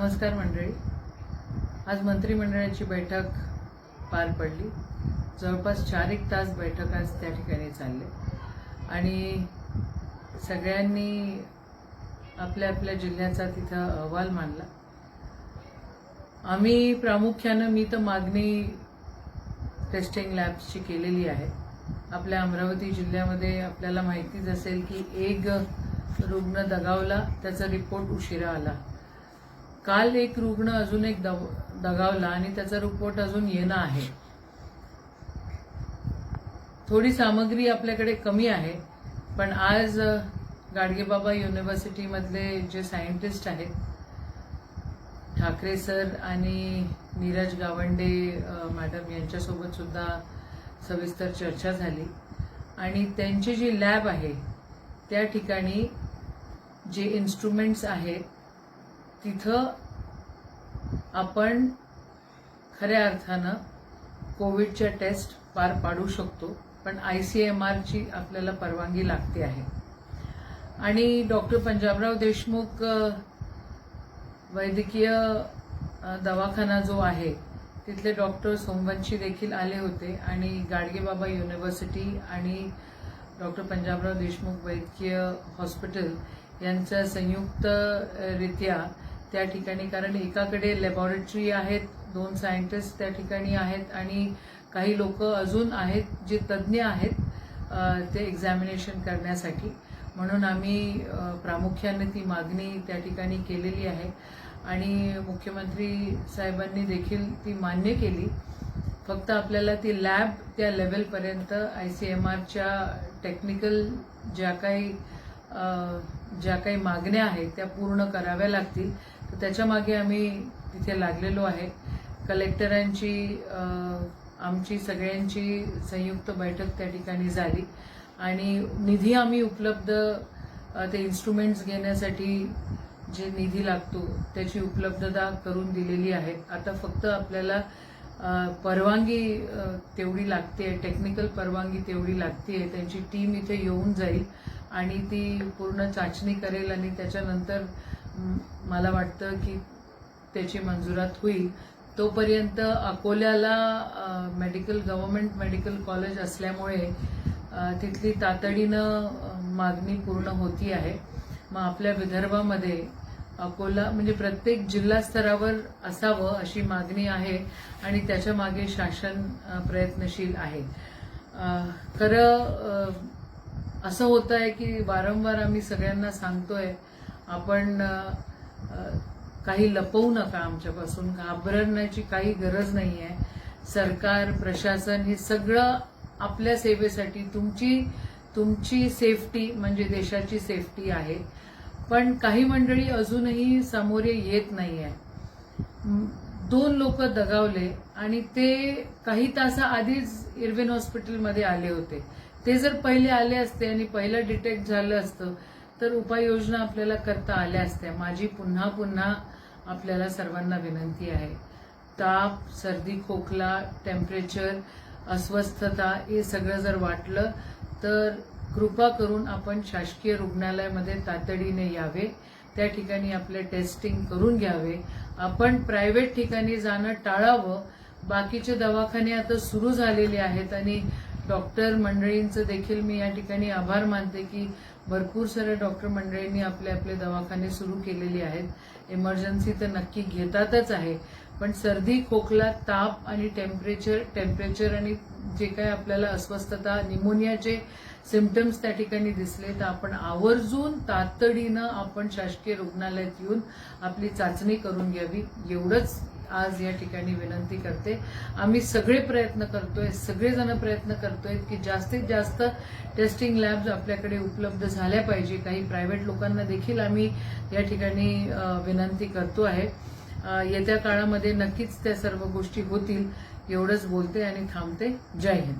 नमस्कार मंडळी. आज मंत्रिमंडळाची बैठक पार पडली. जवळपास चार एक तास बैठक आज त्या ठिकाणी चालले. आणि सगळ्यांनी आपल्या आपल्या जिल्ह्याचा तिथं अहवाल मांडला. आम्ही प्रामुख्यानं मी तर मागणी टेस्टिंग लॅब्सची केलेली आहे. आपल्या अमरावती जिल्ह्यामध्ये आपल्याला माहितीच असेल की एक रुग्ण दगावला त्याचा रिपोर्ट उशिरा आला. काल एक रुग्ण अजून एक दव- दगावला आणि त्याचा रिपोर्ट अजून येणं आहे. थोडी सामग्री आपल्याकडे कमी आहे पण आज गाडगेबाबा युनिव्हर्सिटीमधले जे सायंटिस्ट आहेत ठाकरे सर आणि नीरज गावंडे मॅडम यांच्यासोबत सुद्धा सविस्तर चर्चा झाली. आणि त्यांची जी लॅब आहे त्या ठिकाणी जे इन्स्ट्रुमेंट्स आहेत तिथं आपण खऱ्या अर्थानं कोविडच्या टेस्ट पार पाडू शकतो पण आय सी एम आरची आपल्याला परवानगी लागते आहे. आणि डॉक्टर पंजाबराव देशमुख वैद्यकीय दवाखाना जो आहे तिथले डॉक्टर सोमवंशी देखील आले होते आणि गाडगेबाबा युनिव्हर्सिटी आणि डॉक्टर पंजाबराव देशमुख वैद्यकीय हॉस्पिटल यांचं संयुक्तरित्या त्या ठिकाणी कारण एकाकडे लॅबॉरेटरी आहेत दोन सायंटिस्ट त्या ठिकाणी आहेत आणि काही लोक अजून आहेत जे तज्ज्ञ आहेत ते एक्झामिनेशन करण्यासाठी. म्हणून आम्ही प्रामुख्याने ती मागणी त्या ठिकाणी केलेली आहे. आणि मुख्यमंत्री साहेबांनी देखील ती मान्य केली. फक्त आपल्याला ती लॅब त्या लेवलपर्यंत आय सी एम आरच्या टेक्निकल ज्या काही ज्या काही मागण्या आहेत त्या पूर्ण कराव्या लागतील. तर त्याच्यामागे आम्ही तिथे लागलेलो आहे. कलेक्टरांची आमची सगळ्यांची संयुक्त बैठक त्या ठिकाणी झाली. आणि निधी आम्ही उपलब्ध ते इन्स्ट्रुमेंट्स घेण्यासाठी जे निधी लागतो त्याची उपलब्धता करून दिलेली आहे. आता फक्त आपल्याला परवानगी तेवढी लागते टेक्निकल परवानगी तेवढी लागते त्यांची टीम इथे येऊन जाईल. आणि ती पूर्ण चाचणी करेल आणि त्याच्यानंतर मला वाटतं की त्याची मंजुरात होईल. तोपर्यंत अकोल्याला मेडिकल गव्हर्मेंट मेडिकल कॉलेज असल्यामुळे तिथली तातडीनं मागणी पूर्ण होती आहे. मग आपल्या विदर्भामध्ये अकोला म्हणजे प्रत्येक जिल्हा स्तरावर असावं अशी मागणी आहे आणि त्याच्यामागे शासन प्रयत्नशील आहे. खरं असं होत आहे की वारंवार आम्ही सगळ्यांना सांगतोय आपण काही लपवू नका आमच्यापासून घाबरण्याची काही गरज नाही आहे सरकार प्रशासन हे सगळं आपल्या सेवेसाठी तुमची तुमची सेफ्टी म्हणजे देशाची सेफ्टी आहे. पण काही मंडळी अजूनही सामोरे येत नाही आहे दोन लोक दगावले आणि ते काही तासाआधीच इरविन हॉस्पिटलमध्ये आले होते. ते जर पहिले आले असते आणि पहिलं डिटेक्ट झालं असतं तर उपाययोजना आपल्याला करता आल्या असत्या. माझी पुन्हा पुन्हा आपल्याला सर्वांना विनंती आहे. ताप सर्दी खोकला टेम्परेचर अस्वस्थता हे सगळं जर वाटलं तर कृपा करून आपण शासकीय रुग्णालयामध्ये तातडीने यावे. त्या ठिकाणी आपले टेस्टिंग करून घ्यावे. आपण प्रायव्हेट ठिकाणी जाणं टाळावं. बाकीचे दवाखाने आता सुरू झालेले आहेत आणि डॉक्टर मंडळींचं देखील मी या ठिकाणी आभार मानते की भरपूर साऱ्या डॉक्टर मंडळींनी आपले आपले दवाखाने सुरू केलेले आहेत. इमर्जन्सी तर नक्की घेतातच आहे. पण सर्दी खोकला ताप आणि टेम्परेचर टेम्परेचर आणि जे काही आपल्याला अस्वस्थता निमोनियाचे सिमटम्स त्या ठिकाणी दिसले तर आपण आवर्जून तातडीनं आपण शासकीय रुग्णालयात येऊन आपली चाचणी करून घ्यावी. एवढंच आज या ठिकाणी विनंती करते. आम्ही सगळे प्रयत्न करतोय सगळेजण प्रयत्न करतोय की जास्तीत जास्त टेस्टिंग लॅब्स आपल्याकडे उपलब्ध झाल्या पाहिजे. काही प्रायव्हेट लोकांना देखील आम्ही या ठिकाणी विनंती करतो आहे. येत्या काळामध्ये नक्कीच त्या सर्व गोष्टी होतील एवढंच बोलते आणि थांबते. जय हिंद.